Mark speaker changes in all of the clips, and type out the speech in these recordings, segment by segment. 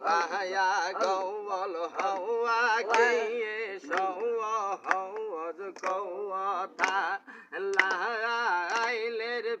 Speaker 1: Bahaya
Speaker 2: go all
Speaker 1: hoa kee so ho was go ta la ai let it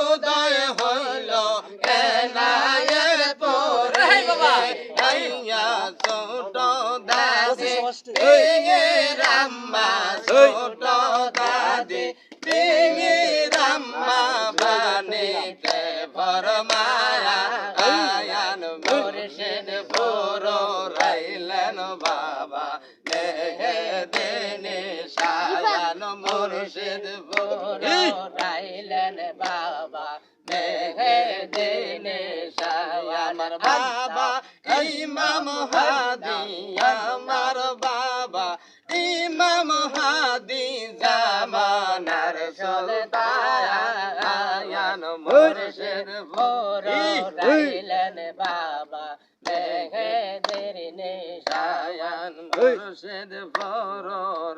Speaker 1: উদয় হইল এনায়ের পরে। আইয়া ছোট দাসে তিঙে রাম্মা ছোট দাদি তিঙে মুর্শিদ পুরাইলেন বাবা মেঘে দিনে
Speaker 2: আমার বাবা
Speaker 1: ইমাম হাদি আমার বাবা। ইমাম হাদি জামানার সলতায়ান মুর্শিদ
Speaker 2: পুরাইলেন বাবা। মেঘে দিনে
Speaker 1: সায়ান মুর্শিদ পুরা